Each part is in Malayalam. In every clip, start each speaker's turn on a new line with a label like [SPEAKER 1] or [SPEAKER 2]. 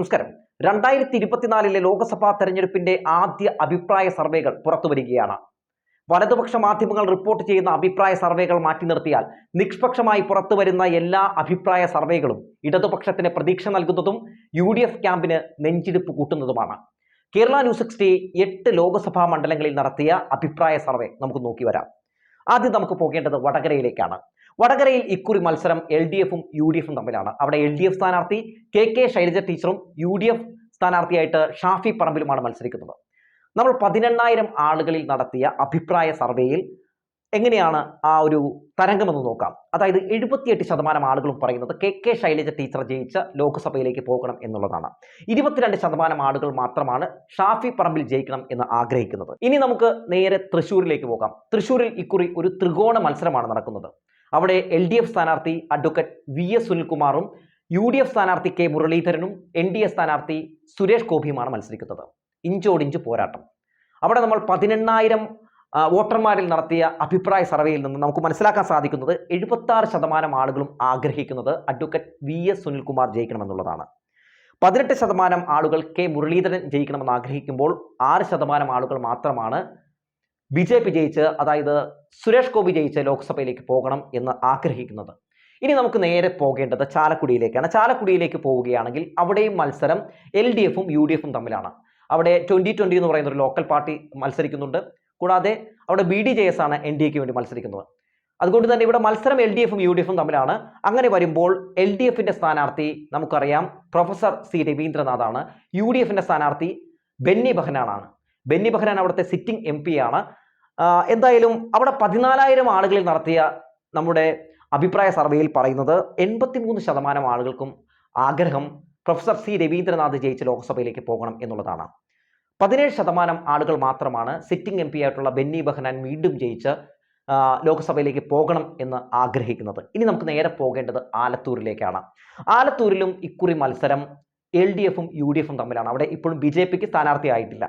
[SPEAKER 1] നമസ്കാരം. രണ്ടായിരത്തി ഇരുപത്തിനാലിലെ ലോക്സഭാ തെരഞ്ഞെടുപ്പിന്റെ ആദ്യ അഭിപ്രായ സർവേകൾ പുറത്തുവരികയാണ്. വലതുപക്ഷ മാധ്യമങ്ങൾ റിപ്പോർട്ട് ചെയ്യുന്ന അഭിപ്രായ സർവേകൾ മാറ്റി നിർത്തിയാൽ നിഷ്പക്ഷമായി പുറത്തുവരുന്ന എല്ലാ അഭിപ്രായ സർവേകളും ഇടതുപക്ഷത്തിന് പ്രതീക്ഷ നൽകുന്നതും യു ഡി എഫ് ക്യാമ്പിന് നെഞ്ചിടിപ്പ് കൂട്ടുന്നതുമാണ്. കേരള ന്യൂസ് സിക്സ്റ്റി എട്ട് ലോക്സഭാ മണ്ഡലങ്ങളിൽ നടത്തിയ അഭിപ്രായ സർവേ നമുക്ക് നോക്കി വരാം ആദ്യം നമുക്ക് പോകേണ്ടത് വടകരയിലേക്കാണ്. വടകരയിൽ ഇക്കുറി മത്സരം എൽ ഡി എഫും യു ഡി എഫും തമ്മിലാണ്. അവിടെ എൽ ഡി എഫ് സ്ഥാനാർത്ഥി കെ കെ ശൈലജ ടീച്ചറും യു ഡി എഫ് സ്ഥാനാർത്ഥിയായിട്ട് ഷാഫി പറമ്പിലുമാണ് മത്സരിക്കുന്നത്. നമ്മൾ പതിനെണ്ണായിരം ആളുകളിൽ നടത്തിയ അഭിപ്രായ സർവേയിൽ എങ്ങനെയാണ് ആ ഒരു തരംഗമെന്ന് നോക്കാം. അതായത് എഴുപത്തിയെട്ട് ശതമാനം ആളുകളും പറയുന്നത് കെ കെ ശൈലജ ടീച്ചർ ജയിച്ച ലോക്സഭയിലേക്ക് പോകണം എന്നുള്ളതാണ്. ഇരുപത്തിരണ്ട് ശതമാനം ആളുകൾ മാത്രമാണ് ഷാഫി പറമ്പിൽ ജയിക്കണം എന്ന് ആഗ്രഹിക്കുന്നത്. ഇനി നമുക്ക് നേരെ തൃശ്ശൂരിലേക്ക് പോകാം. തൃശ്ശൂരിൽ ഇക്കുറി ഒരു ത്രികോണ മത്സരമാണ് നടക്കുന്നത്. അവിടെ എൽ ഡി എഫ് സ്ഥാനാർത്ഥി അഡ്വക്കേറ്റ് വി എസ് സുനിൽകുമാറും യു ഡി എഫ് സ്ഥാനാർത്ഥി കെ മുരളീധരനും എൻ ഡി എ സ്ഥാനാർത്ഥി സുരേഷ് ഗോപിയുമാണ് മത്സരിക്കുന്നത്. ഇഞ്ചോടിഞ്ച് പോരാട്ടം. അവിടെ നമ്മൾ പതിനെണ്ണായിരം വോട്ടർമാരിൽ നടത്തിയ അഭിപ്രായ സർവേയിൽ നിന്ന് നമുക്ക് മനസ്സിലാക്കാൻ സാധിക്കുന്നത് എഴുപത്തി ശതമാനം ആളുകളും ആഗ്രഹിക്കുന്നത് അഡ്വക്കേറ്റ് വി എസ് സുനിൽകുമാർ ജയിക്കണമെന്നുള്ളതാണ്. പതിനെട്ട് ശതമാനം ആളുകൾ കെ മുരളീധരൻ ജയിക്കണമെന്ന് ആഗ്രഹിക്കുമ്പോൾ ആറ് ശതമാനം ആളുകൾ മാത്രമാണ് ബി ജെ പി ജയിച്ച് അതായത് സുരേഷ് ഗോപി ജയിച്ച് ലോക്സഭയിലേക്ക് പോകണം എന്ന് ആഗ്രഹിക്കുന്നത്. ഇനി നമുക്ക് നേരെ പോകേണ്ടത് ചാലക്കുടിയിലേക്കാണ്. ചാലക്കുടിയിലേക്ക് പോവുകയാണെങ്കിൽ അവിടെയും മത്സരം എൽ ഡി എഫും യു ഡി എഫും തമ്മിലാണ്. അവിടെ ട്വന്റി ട്വന്റി എന്ന് പറയുന്ന ഒരു ലോക്കൽ പാർട്ടി മത്സരിക്കുന്നുണ്ട്. കൂടാതെ അവിടെ ബി ഡി ജെ എസ് ആണ് എൻ ഡി എക്ക് വേണ്ടി മത്സരിക്കുന്നത്. അതുകൊണ്ട് തന്നെ ഇവിടെ മത്സരം എൽ ഡി എഫും യു ഡി എഫും തമ്മിലാണ്. അങ്ങനെ വരുമ്പോൾ എൽ ഡി എഫിന്റെ സ്ഥാനാർത്ഥി നമുക്കറിയാം പ്രൊഫസർ സി രവീന്ദ്രനാഥാണ്. യു ഡി എഫിന്റെ സ്ഥാനാർത്ഥി ബെന്നി ബെഹനാനാണ്. ബെന്നി ബഹ്റാൻ അവിടുത്തെ സിറ്റിംഗ് എം ആണ്. എന്തായാലും അവിടെ പതിനാലായിരം ആളുകളിൽ നടത്തിയ നമ്മുടെ അഭിപ്രായ സർവേയിൽ പറയുന്നത് എൺപത്തിമൂന്ന് ശതമാനം ആളുകൾക്കും ആഗ്രഹം പ്രൊഫസർ സി രവീന്ദ്രനാഥ് ജയിച്ച് ലോക്സഭയിലേക്ക് പോകണം എന്നുള്ളതാണ്. പതിനേഴ് ശതമാനം ആളുകൾ മാത്രമാണ് സിറ്റിംഗ് എം പി ആയിട്ടുള്ള ബെന്നി ബഹ്റാൻ വീണ്ടും ജയിച്ച് ലോക്സഭയിലേക്ക് പോകണം എന്ന് ആഗ്രഹിക്കുന്നത്. ഇനി നമുക്ക് നേരെ പോകേണ്ടത് ആലത്തൂരിലേക്കാണ്. ആലത്തൂരിലും ഇക്കുറി മത്സരം എൽ ഡി എഫും യു ഡി എഫും തമ്മിലാണ്. അവിടെ ഇപ്പോഴും ബി ജെ പിക്ക് സ്ഥാനാർത്ഥിയായിട്ടില്ല.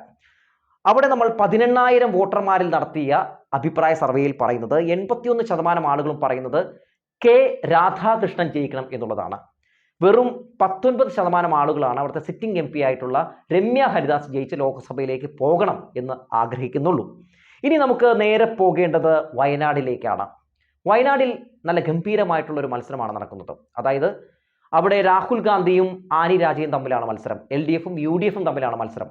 [SPEAKER 1] അവിടെ നമ്മൾ പതിനെണ്ണായിരം വോട്ടർമാരിൽ നടത്തിയ അഭിപ്രായ സർവേയിൽ പറയുന്നത് എൺപത്തിയൊന്ന് ശതമാനം ആളുകളും പറയുന്നത് കെ രാധാകൃഷ്ണൻ ജയിക്കണം എന്നുള്ളതാണ്. വെറും പത്തൊൻപത് ശതമാനം ആളുകളാണ് അവിടുത്തെ സിറ്റിംഗ് എം ആയിട്ടുള്ള രമ്യ ഹരിദാസ് ജയിച്ച് ലോക്സഭയിലേക്ക് പോകണം എന്ന് ആഗ്രഹിക്കുന്നുള്ളൂ. ഇനി നമുക്ക് നേരെ പോകേണ്ടത് വയനാടിലേക്കാണ്. വയനാടിൽ നല്ല ഗംഭീരമായിട്ടുള്ള ഒരു മത്സരമാണ് നടക്കുന്നത്. അതായത് അവിടെ രാഹുൽ ഗാന്ധിയും ആനി രാജയും തമ്മിലാണ് മത്സരം. എൽ ഡി എഫും യു ഡി എഫും തമ്മിലാണ് മത്സരം.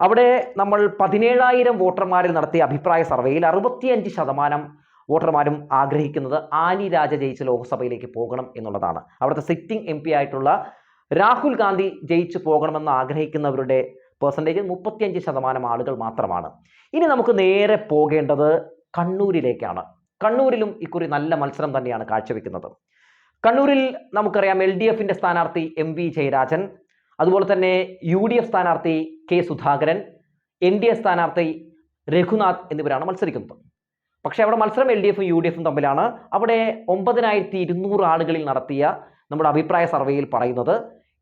[SPEAKER 1] അവിടെ നമ്മൾ പതിനേഴായിരം വോട്ടർമാരിൽ നടത്തിയ അഭിപ്രായ സർവേയിൽ അറുപത്തിയഞ്ച് ശതമാനം വോട്ടർമാരും ആഗ്രഹിക്കുന്നത് ആനി രാജ ജയിച്ച് ലോക്സഭയിലേക്ക് പോകണം എന്നുള്ളതാണ്. അവിടുത്തെ സിറ്റിംഗ് എം ആയിട്ടുള്ള രാഹുൽ ഗാന്ധി ജയിച്ച് പോകണമെന്ന് ആഗ്രഹിക്കുന്നവരുടെ പെർസെന്റേജ് മുപ്പത്തിയഞ്ച് ശതമാനം ആളുകൾ മാത്രമാണ്. ഇനി നമുക്ക് നേരെ പോകേണ്ടത് കണ്ണൂരിലേക്കാണ്. കണ്ണൂരിലും ഇക്കുറി നല്ല മത്സരം തന്നെയാണ് കാഴ്ചവെക്കുന്നത്. കണ്ണൂരിൽ നമുക്കറിയാം എൽ ഡി എഫിന്റെ സ്ഥാനാർത്ഥി എം വി ജയരാജൻ അതുപോലെ തന്നെ യു ഡി എഫ് സ്ഥാനാർത്ഥി K Sudhakaran N D A സ്ഥാനാർത്ഥി രഘുനാഥ് എന്നിവരാണ് മത്സരിക്കുന്നത്. പക്ഷേ അവിടെ മത്സരം എൽ ഡി എഫും യു ഡി എഫും തമ്മിലാണ്. അവിടെ ഒമ്പതിനായിരത്തി ഇരുന്നൂറ് ആളുകളിൽ നടത്തിയ നമ്മുടെ അഭിപ്രായ സർവേയിൽ പറയുന്നത്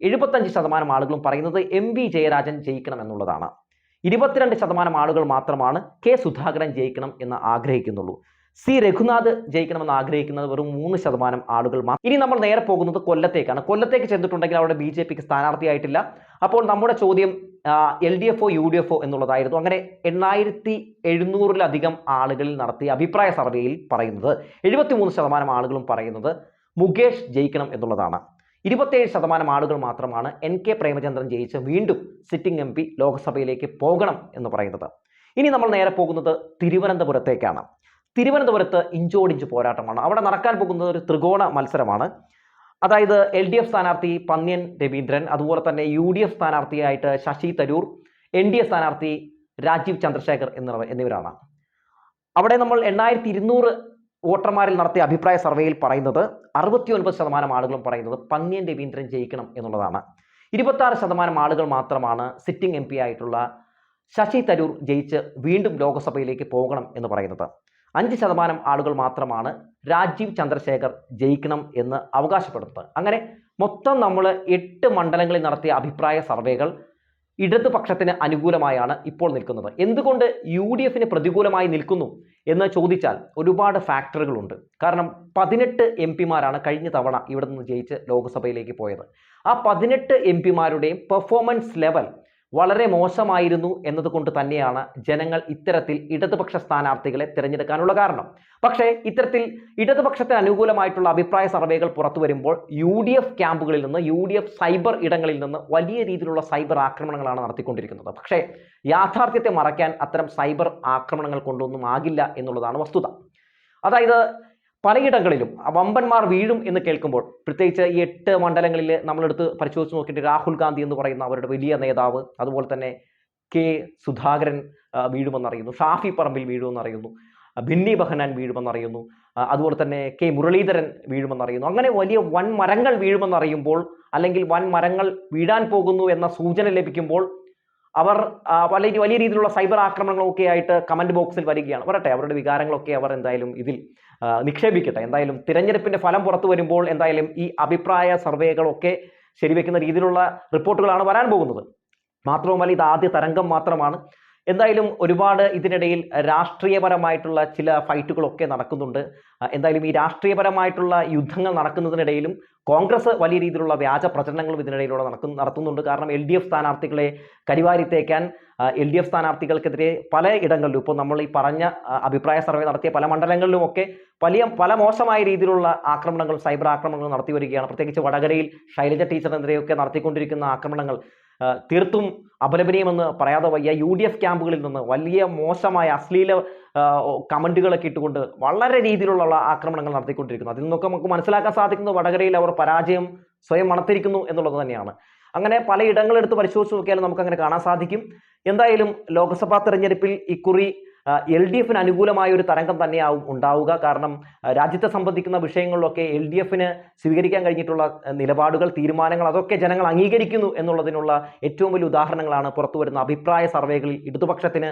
[SPEAKER 1] എഴുപത്തഞ്ച് ശതമാനം ആളുകളും പറയുന്നത് എം വി ജയരാജൻ ജയിക്കണം എന്നുള്ളതാണ്. ഇരുപത്തിരണ്ട് ശതമാനം ആളുകൾ മാത്രമാണ് കെ സുധാകരൻ ജയിക്കണം എന്ന് ആഗ്രഹിക്കുന്നുള്ളൂ. സി രഘുനാഥ് ജയിക്കണമെന്ന് ആഗ്രഹിക്കുന്നത് വെറും മൂന്ന് ശതമാനം ആളുകൾ മാത്രം. ഇനി നമ്മൾ നേരെ പോകുന്നത് കൊല്ലത്തേക്കാണ്. കൊല്ലത്തേക്ക് ചെന്നിട്ടുണ്ടെങ്കിൽ അവിടെ ബി ജെ പിക്ക് സ്ഥാനാർത്ഥിയായിട്ടില്ല. അപ്പോൾ നമ്മുടെ ചോദ്യം എൽ ഡി എഫ് ഒ യു ഡി എഫ് ഒ എന്നുള്ളതായിരുന്നു. അങ്ങനെ എണ്ണായിരത്തി എഴുന്നൂറിലധികം ആളുകളിൽ നടത്തിയ അഭിപ്രായ സർവേയിൽ പറയുന്നത് എഴുപത്തിമൂന്ന് ശതമാനം ആളുകളും പറയുന്നത് മുകേഷ് ജയിക്കണം എന്നുള്ളതാണ്. ഇരുപത്തേഴ് ശതമാനം ആളുകൾ മാത്രമാണ് എൻ കെ പ്രേമചന്ദ്രൻ ജയിച്ച് വീണ്ടും സിറ്റിംഗ് എം പി ലോക്സഭയിലേക്ക് പോകണം എന്ന് പറയുന്നത്. ഇനി നമ്മൾ നേരെ പോകുന്നത് തിരുവനന്തപുരത്തേക്കാണ്. തിരുവനന്തപുരത്ത് ഇഞ്ചോടിഞ്ച് പോരാട്ടമാണ്. അവിടെ നടക്കാൻ പോകുന്നത് ഒരു ത്രികോണ മത്സരമാണ്. അതായത് എൽ ഡി എഫ് സ്ഥാനാർത്ഥി പന്ന്യൻ രവീന്ദ്രൻ അതുപോലെ തന്നെ യു ഡി എഫ് സ്ഥാനാർത്ഥിയായിട്ട് Shashi Tharoor N D A സ്ഥാനാർത്ഥി രാജീവ് ചന്ദ്രശേഖർ എന്നിവർ എന്നിവരാണ്. അവിടെ നമ്മൾ എണ്ണായിരത്തി ഇരുന്നൂറ് വോട്ടർമാരിൽ നടത്തിയ അഭിപ്രായ സർവേയിൽ പറയുന്നത് അറുപത്തി ഒൻപത് ശതമാനം ആളുകളും പറയുന്നത് പന്ന്യൻ രവീന്ദ്രൻ ജയിക്കണം എന്നുള്ളതാണ്. ഇരുപത്തി ശതമാനം ആളുകൾ മാത്രമാണ് സിറ്റിംഗ് എം ആയിട്ടുള്ള ശശി തരൂർ ജയിച്ച് വീണ്ടും ലോക്സഭയിലേക്ക് പോകണം എന്ന് പറയുന്നത്. അഞ്ച് ശതമാനം ആളുകൾ മാത്രമാണ് രാജീവ് ചന്ദ്രശേഖർ ജയിക്കണം എന്ന് അവകാശപ്പെടുന്നത്. അങ്ങനെ മൊത്തം നമ്മൾ എട്ട് മണ്ഡലങ്ങളിൽ നടത്തിയ അഭിപ്രായ സർവേകൾ ഇടതുപക്ഷത്തിന് അനുകൂലമായാണ് ഇപ്പോൾ നിൽക്കുന്നത്. എന്തുകൊണ്ട് യു ഡി എഫിന് പ്രതികൂലമായി നിൽക്കുന്നു എന്ന് ചോദിച്ചാൽ ഒരുപാട് ഫാക്ടറുകളുണ്ട്. കാരണം പതിനെട്ട് എം പിമാരാണ് കഴിഞ്ഞ തവണ ഇവിടെ നിന്ന് ജയിച്ച് ലോക്സഭയിലേക്ക് പോയത്. ആ പതിനെട്ട് എം പിമാരുടെയും പെർഫോമൻസ് ലെവൽ വളരെ മോശമായിരുന്നു എന്നതുകൊണ്ട് തന്നെയാണ് ജനങ്ങൾ ഇത്തരത്തിൽ ഇടതുപക്ഷ സ്ഥാനാർത്ഥികളെ തിരഞ്ഞെടുക്കാനുള്ള കാരണം. പക്ഷേ ഇത്തരത്തിൽ ഇടതുപക്ഷത്തിന് അനുകൂലമായിട്ടുള്ള അഭിപ്രായ സർവേകൾ പുറത്തു വരുമ്പോൾ യു ഡി എഫ് ക്യാമ്പുകളിൽ നിന്ന് യു ഡി എഫ് സൈബർ ഇടങ്ങളിൽ നിന്ന് വലിയ രീതിയിലുള്ള സൈബർ ആക്രമണങ്ങളാണ് നടത്തിക്കൊണ്ടിരിക്കുന്നത്. പക്ഷേ യാഥാർത്ഥ്യത്തെ മറയ്ക്കാൻ അത്തരം സൈബർ ആക്രമണങ്ങൾ കൊണ്ടൊന്നും ആകില്ല എന്നുള്ളതാണ് വസ്തുത. അതായത് പലയിടങ്ങളിലും വമ്പന്മാർ വീഴും എന്ന് കേൾക്കുമ്പോൾ പ്രത്യേകിച്ച് ഈ എട്ട് മണ്ഡലങ്ങളിൽ നമ്മളെടുത്ത് പരിശോധിച്ച് നോക്കിയിട്ട് രാഹുൽ ഗാന്ധി എന്ന് പറയുന്ന അവരുടെ വലിയ നേതാവ് അതുപോലെ തന്നെ കെ സുധാകരൻ വീഴുമെന്നറിയുന്നു ഷാഫി പറമ്പിൽ വീഴുമെന്നറിയുന്നു ബിന്നി ബഹനാൻ വീഴുമെന്നറിയുന്നു അതുപോലെ തന്നെ കെ മുരളീധരൻ വീഴുമെന്നറിയുന്നു അങ്ങനെ വലിയ വൻ മരങ്ങൾ വീഴുമെന്നറിയുമ്പോൾ അല്ലെങ്കിൽ വൻ മരങ്ങൾ വീഴാൻ പോകുന്നു എന്ന സൂചന ലഭിക്കുമ്പോൾ അവർ വലിയ വലിയ രീതിയിലുള്ള സൈബർ ആക്രമണങ്ങളൊക്കെ ആയിട്ട് കമന്റ് ബോക്സിൽ വരികയാണ്. വരട്ടെ അവരുടെ വികാരങ്ങളൊക്കെ അവർ എന്തായാലും ഇതിൽ നിക്ഷേപിക്കട്ടെ. എന്തായാലും തിരഞ്ഞെടുപ്പിന്റെ ഫലം പുറത്തു വരുമ്പോൾ എന്തായാലും ഈ അഭിപ്രായ സർവേകളൊക്കെ ശരിവെക്കുന്ന രീതിയിലുള്ള റിപ്പോർട്ടുകളാണ് വരാൻ പോകുന്നത്. മാത്രവുമല്ല ഇത് ആദ്യ തരംഗം മാത്രമാണ്. എന്തായാലും ഒരുപാട് ഇതിനിടയിൽ രാഷ്ട്രീയപരമായിട്ടുള്ള ചില ഫൈറ്റുകളൊക്കെ നടക്കുന്നുണ്ട്. എന്തായാലും ഈ രാഷ്ട്രീയപരമായിട്ടുള്ള യുദ്ധങ്ങൾ നടക്കുന്നതിനിടയിലും കോൺഗ്രസ് വലിയ രീതിയിലുള്ള വ്യാജ പ്രചരണങ്ങളും ഇതിനിടയിലൂടെ നടക്കുന്നു നടത്തുന്നുണ്ട്. കാരണം എൽ ഡി എഫ് സ്ഥാനാർത്ഥികളെ കരിവാരിത്തേക്കാൻ എൽ ഡി എഫ് സ്ഥാനാർത്ഥികൾക്കെതിരെ പല ഇടങ്ങളിലും ഇപ്പോൾ നമ്മൾ ഈ പറഞ്ഞ അഭിപ്രായ സർവേ നടത്തിയ പല മണ്ഡലങ്ങളിലുമൊക്കെ വലിയ പല മോശമായ രീതിയിലുള്ള ആക്രമണങ്ങൾ സൈബർ ആക്രമണങ്ങൾ നടത്തി വരികയാണ്. പ്രത്യേകിച്ച് വടകരയിൽ ശൈലജ ടീച്ചറിനെതിരെയൊക്കെ നടത്തിക്കൊണ്ടിരിക്കുന്ന ആക്രമണങ്ങൾ. തീർത്തും അപലപനീയമെന്ന് പറയാതെ വയ്യ. യു ഡി എഫ് ക്യാമ്പുകളിൽ നിന്ന് വലിയ മോശമായ അശ്ലീല കമന്റുകളൊക്കെ ഇട്ടുകൊണ്ട് വളരെ രീതിയിലുള്ള ആക്രമണങ്ങൾ നടത്തിക്കൊണ്ടിരിക്കുന്നു. അതിൽ നിന്നൊക്കെ നമുക്ക് മനസ്സിലാക്കാൻ സാധിക്കുന്നത് വടകരയിൽ അവർ പരാജയം സ്വയം മണത്തിരിക്കുന്നു എന്നുള്ളത് തന്നെയാണ്. അങ്ങനെ പല ഇടങ്ങളെടുത്ത് പരിശോധിച്ച് നോക്കിയാലും നമുക്ക് അങ്ങനെ കാണാൻ സാധിക്കും. എന്തായാലും ലോക്സഭാ തെരഞ്ഞെടുപ്പിൽ ഇക്കുറി എൽ ഡി എഫിന് അനുകൂലമായ ഒരു തരംഗം തന്നെയാവും ഉണ്ടാവുക. കാരണം രാജ്യത്തെ സംബന്ധിക്കുന്ന വിഷയങ്ങളിലൊക്കെ എൽ ഡി എഫിന് സ്വീകരിക്കാൻ കഴിഞ്ഞിട്ടുള്ള നിലപാടുകൾ തീരുമാനങ്ങൾ അതൊക്കെ ജനങ്ങൾ അംഗീകരിക്കുന്നു എന്നുള്ളതിനുള്ള ഏറ്റവും വലിയ ഉദാഹരണങ്ങളാണ് പുറത്തു വരുന്ന അഭിപ്രായ സർവേകളിൽ ഇടതുപക്ഷത്തിന്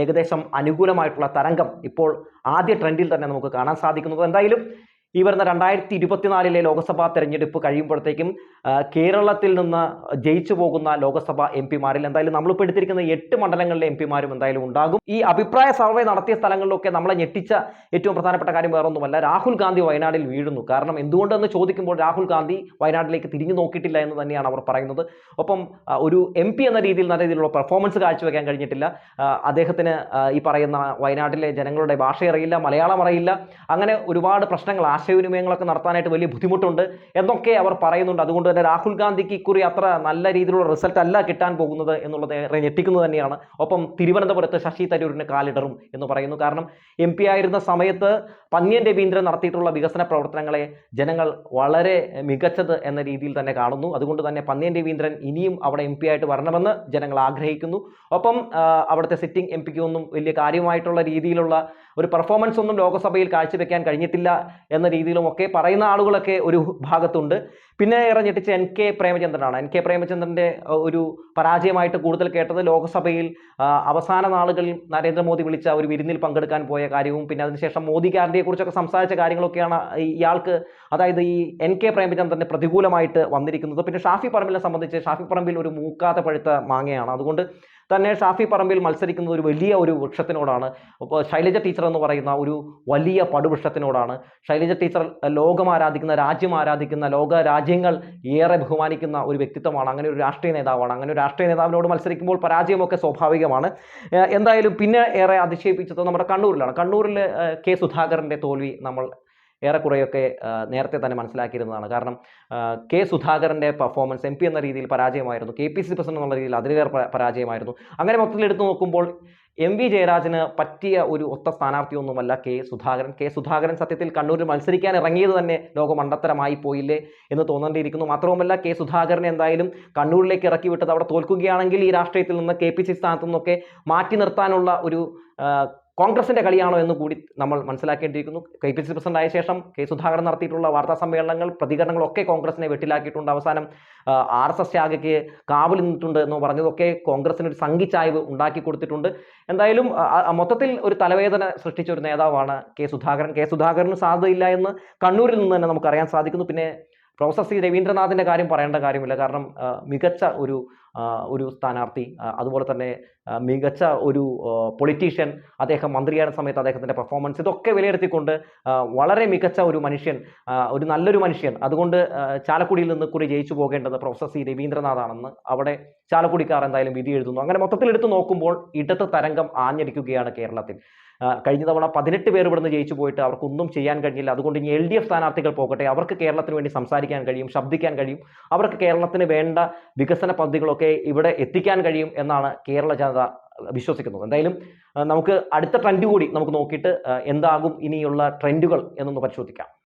[SPEAKER 1] ഏകദേശം അനുകൂലമായിട്ടുള്ള തരംഗം ഇപ്പോൾ ആദ്യ ട്രെൻഡിൽ തന്നെ നമുക്ക് കാണാൻ സാധിക്കുന്നത്. എന്തായാലും ഈ വരുന്ന രണ്ടായിരത്തി ഇരുപത്തിനാലിലെ ലോക്സഭാ തെരഞ്ഞെടുപ്പ് കഴിയുമ്പോഴത്തേക്കും കേരളത്തിൽ നിന്ന് ജയിച്ചു പോകുന്ന ലോക്സഭാ എം പിമാരിൽ എന്തായാലും നമ്മളിപ്പോൾ എടുത്തിരിക്കുന്ന എട്ട് മണ്ഡലങ്ങളിലെ എം പിമാരും എന്തായാലും ഉണ്ടാകും. ഈ അഭിപ്രായ സർവേ നടത്തിയ സ്ഥലങ്ങളിലൊക്കെ നമ്മളെ ഞെട്ടിച്ച ഏറ്റവും പ്രധാനപ്പെട്ട കാര്യം വേറൊന്നുമല്ല രാഹുൽ ഗാന്ധി വയനാടിൽ വീഴുന്നു. കാരണം എന്തുകൊണ്ടെന്ന് ചോദിക്കുമ്പോൾ രാഹുൽ ഗാന്ധി വയനാട്ടിലേക്ക് തിരിഞ്ഞു നോക്കിയിട്ടില്ല എന്ന് തന്നെയാണ് അവർ പറയുന്നത്. ഒപ്പം ഒരു എം പി എന്ന രീതിയിൽ നല്ല രീതിയിലുള്ള പെർഫോമൻസ് കാഴ്ചവെക്കാൻ കഴിഞ്ഞിട്ടില്ല. അദ്ദേഹത്തിന് ഈ പറയുന്ന വയനാട്ടിലെ ജനങ്ങളുടെ ഭാഷ അറിയില്ല മലയാളം അറിയില്ല. അങ്ങനെ ഒരുപാട് പ്രശ്നങ്ങൾ ആശയവിനിമയങ്ങളൊക്കെ നടത്താനായിട്ട് വലിയ ബുദ്ധിമുട്ടുണ്ട് എന്നൊക്കെ അവർ പറയുന്നുണ്ട്. അതുകൊണ്ട് തന്നെ രാഹുൽ ഗാന്ധിക്ക് ഇക്കുറി അത്ര നല്ല രീതിയിലുള്ള റിസൾട്ട് അല്ല കിട്ടാൻ പോകുന്നത് എന്നുള്ളത് ഏറെ ഞെട്ടിക്കുന്നത് തന്നെയാണ്. ഒപ്പം തിരുവനന്തപുരത്ത് ശശി തരൂരിന് കാലിടറും എന്ന് പറയുന്നു. കാരണം എം പി ആയിരുന്ന സമയത്ത് പന്ന്യൻ രവീന്ദ്രൻ നടത്തിയിട്ടുള്ള വികസന പ്രവർത്തനങ്ങളെ ജനങ്ങൾ വളരെ മികച്ചത് എന്ന രീതിയിൽ തന്നെ കാണുന്നു. അതുകൊണ്ട് തന്നെ പന്ന്യൻ രവീന്ദ്രൻ ഇനിയും അവിടെ എം ആയിട്ട് വരണമെന്ന് ജനങ്ങൾ ആഗ്രഹിക്കുന്നു. ഒപ്പം അവിടുത്തെ സിറ്റിംഗ് എം പിക്ക് ഒന്നും വലിയ കാര്യമായിട്ടുള്ള രീതിയിലുള്ള ഒരു പെർഫോമൻസ് ഒന്നും ലോകസഭയിൽ കാഴ്ചവെക്കാൻ കഴിഞ്ഞിട്ടില്ല എന്ന രീതിയിലുമൊക്കെ പറയുന്ന ആളുകളൊക്കെ ഒരു ഭാഗത്തുണ്ട്. പിന്നെ ഏറെ എൻ കെ പ്രേമചന്ദ്രനാണ്. എൻ കെ പ്രേമചന്ദ്രന്റെ ഒരു പരാജയമായിട്ട് കൂടുതൽ കേട്ടത് ലോകസഭയിൽ അവസാന നാളുകളിൽ നരേന്ദ്രമോദി വിളിച്ച ഒരു വിരുന്നിൽ പങ്കെടുക്കാൻ പോയ കാര്യവും പിന്നെ അതിനുശേഷം മോദി ഗ്യാരണ്ടിയെ കുറിച്ചൊക്കെ സംസാരിച്ച കാര്യങ്ങളൊക്കെയാണ് ഇയാൾക്ക് അതായത് ഈ എൻ കെ പ്രേമചന്ദ്രന് പ്രതികൂലമായിട്ട് വന്നിരിക്കുന്നത്. പിന്നെ ഷാഫി പറമ്പിലിനെ സംബന്ധിച്ച് ഷാഫി പറമ്പിൽ ഒരു മൂക്കാത്ത പഴുത്ത മാങ്ങയാണ്. അതുകൊണ്ട് തന്നെ ഷാഫി പറമ്പിൽ മത്സരിക്കുന്നത് ഒരു വലിയ ഒരു വൃക്ഷത്തിനോടാണ്. ശൈലജ ടീച്ചർ എന്ന് പറയുന്ന ഒരു വലിയ പടുവൃക്ഷത്തിനോടാണ്. ശൈലജ ടീച്ചർ ലോകം ആരാധിക്കുന്ന രാജ്യം ആരാധിക്കുന്ന ലോക രാജ്യങ്ങൾ ഏറെ ബഹുമാനിക്കുന്ന ഒരു വ്യക്തിത്വമാണ്. അങ്ങനെ ഒരു രാഷ്ട്രീയ നേതാവാണ്. അങ്ങനെ ഒരു രാഷ്ട്രീയ നേതാവിനോട് മത്സരിക്കുമ്പോൾ പരാജയമൊക്കെ സ്വാഭാവികമാണ്. എന്തായാലും പിന്നെ ഏറെ അതിശയിപ്പിച്ചത് നമ്മുടെ കണ്ണൂരിലാണ്. കണ്ണൂരിൽ കെ സുധാകരന്റെ തോൽവി നമ്മൾ ഏറെക്കുറെയൊക്കെ നേരത്തെ തന്നെ മനസ്സിലാക്കിയിരുന്നതാണ്. കാരണം കെ സുധാകരന്റെ പെർഫോമൻസ് എം എന്ന രീതിയിൽ പരാജയമായിരുന്നു. കെ പി സി പ്രസിഡന്റ് എന്നുള്ള രീതിയിൽ അതിലേറെ പരാജയമായിരുന്നു. അങ്ങനെ മൊത്തത്തിൽ എടുത്തു നോക്കുമ്പോൾ എം വി ജയരാജന് പറ്റിയ ഒരു ഒത്ത സ്ഥാനാർത്ഥിയൊന്നുമല്ല കെ സുധാകരൻ. കെ സുധാകരൻ സത്യത്തിൽ കണ്ണൂരിൽ മത്സരിക്കാൻ ഇറങ്ങിയത് തന്നെ ലോകമണ്ടത്തരമായി പോയില്ലേ എന്ന് തോന്നേണ്ടിയിരിക്കുന്നു. മാത്രവുമല്ല കെ സുധാകരനെ എന്തായാലും കണ്ണൂരിലേക്ക് ഇറക്കി വിട്ടത് അവിടെ തോൽക്കുകയാണെങ്കിൽ ഈ രാഷ്ട്രീയത്തിൽ നിന്ന് കെ പി സി സ്ഥാനത്തു നിന്നൊക്കെ മാറ്റി നിർത്താനുള്ള ഒരു കോൺഗ്രസിന്റെ കളിയാണോ എന്ന് കൂടി നമ്മൾ മനസ്സിലാക്കേണ്ടിയിരിക്കുന്നു. കെ. പി. സി. പ്രസിഡന്റ് ആയ ശേഷം കെ. സുധാകരൻ നടത്തിയിട്ടുള്ള വാർത്താ സമ്മേളനങ്ങൾ പ്രതികരണങ്ങളൊക്കെ കോൺഗ്രസിനെ വെട്ടിലാക്കിയിട്ടുണ്ട്. അവസാനം ആർ എസ് എസ് ശാഖയ്ക്ക് കാവൽ നിന്നിട്ടുണ്ട് എന്ന് പറഞ്ഞതൊക്കെ കോൺഗ്രസിന് ഒരു സംഘിച്ചായ്വ് ഉണ്ടാക്കി കൊടുത്തിട്ടുണ്ട്. എന്തായാലും മൊത്തത്തിൽ ഒരു തലവേദന സൃഷ്ടിച്ച ഒരു നേതാവാണ് കെ. സുധാകരൻ. കെ. സുധാകരന് സാധ്യതയില്ല എന്ന് കണ്ണൂരിൽ നിന്ന് തന്നെ നമുക്കറിയാൻ സാധിക്കുന്നു. പിന്നെ പ്രൊഫസർ സി. രവീന്ദ്രനാഥിന്റെ കാര്യം പറയേണ്ട കാര്യമില്ല. കാരണം മികച്ച ഒരു ഒരു സ്ഥാനാർത്ഥി അതുപോലെ തന്നെ മികച്ച ഒരു പൊളിറ്റീഷ്യൻ അദ്ദേഹം മന്ത്രിയായ സമയത്ത് അദ്ദേഹത്തിന്റെ പെർഫോമൻസ് ഇതൊക്കെ വിലയിരുത്തിക്കൊണ്ട് വളരെ മികച്ച ഒരു മനുഷ്യൻ ഒരു നല്ലൊരു മനുഷ്യൻ. അതുകൊണ്ട് ചാലക്കുടിയിൽ നിന്ന് കുറി ജയിച്ചു പോകേണ്ടത് പ്രൊഫസർ സി രവീന്ദ്രനാഥാണെന്ന് അവിടെ ചാലക്കുടിക്കാർ എന്തായാലും വിധി എഴുതുന്നു. അങ്ങനെ മൊത്തത്തിൽ എടുത്തു നോക്കുമ്പോൾ ഇടത് തരംഗം ആഞ്ഞടിക്കുകയാണ് കേരളത്തിൽ. കഴിഞ്ഞ തവണ പതിനെട്ട് പേർ ഇവിടുന്ന് ജയിച്ചു പോയിട്ട് അവർക്കൊന്നും ചെയ്യാൻ കഴിഞ്ഞില്ല. അതുകൊണ്ട് ഇനി എൽ ഡി എഫ് സ്ഥാനാർത്ഥികൾ പോകട്ടെ. അവർക്ക് കേരളത്തിന് വേണ്ടി സംസാരിക്കാൻ കഴിയും ശബ്ദിക്കാൻ കഴിയും. അവർക്ക് കേരളത്തിന് വേണ്ട വികസന പദ്ധതികളൊക്കെ ഇവിടെ എത്തിക്കാൻ കഴിയും എന്നാണ് കേരള ജനത വിശ്വസിക്കുന്നത്. എന്തായാലും നമുക്ക് അടുത്ത ട്രെൻഡ് കൂടി നമുക്ക് നോക്കിയിട്ട് എന്താകും ഇനിയുള്ള ട്രെൻഡുകൾ എന്നൊന്ന് പരിശോധിക്കാം.